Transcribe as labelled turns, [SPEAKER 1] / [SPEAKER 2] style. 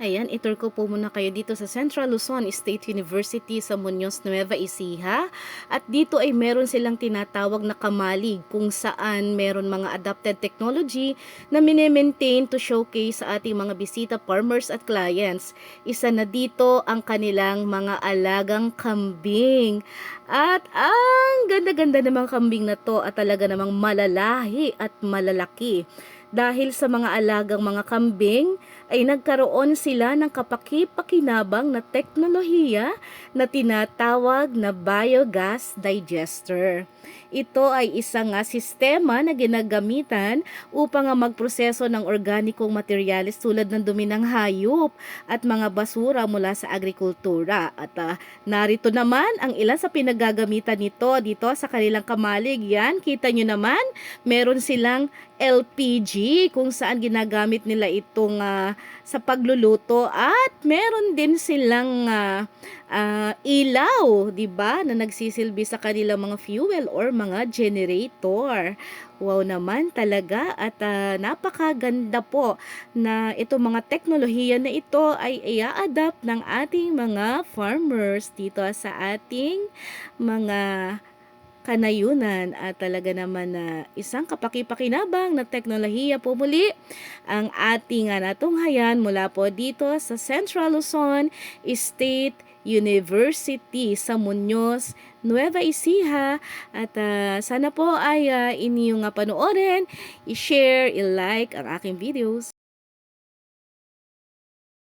[SPEAKER 1] Ayan, itur ko po muna kayo dito sa Central Luzon State University sa Muñoz, Nueva Ecija. At dito ay meron silang tinatawag na kamalig kung saan meron mga adapted technology na mini-maintain to showcase sa ating mga bisita, farmers at clients. Isa na dito ang kanilang mga alagang kambing. At ang ganda-ganda ng mga kambing na to at talaga namang malalahi at malalaki. Dahil sa mga alagang mga kambing, ay nagkaroon sila ng kapaki-pakinabang na teknolohiya na tinatawag na biogas digester. Ito ay isang sistema na ginagamitan upang magproseso ng organikong materyales tulad ng dumi ng hayop at mga basura mula sa agrikultura. At ah, narito naman ang ilan sa pinagagamitan nito dito sa kanilang kamalig. Yan, kita nyo naman, meron silang LPG kung saan ginagamit nila itong ah, sa pagluluto at meron din silang ah, ah, ilaw, 'di ba, na nagsisilbi sa kanilang mga fuel or mga generator. Wow naman talaga at ah, napakaganda po na itong mga teknolohiya na ito ay i-adapt ng ating mga farmers dito sa ating mga kanayunan at talaga naman na isang kapakipakinabang na teknolohiya po muli ang ating uh, natunghayan mula po dito sa Central Luzon State University sa Muñoz, Nueva Ecija at uh, sana po ay uh, inyong panoorin, i-share, i-like ang aking videos.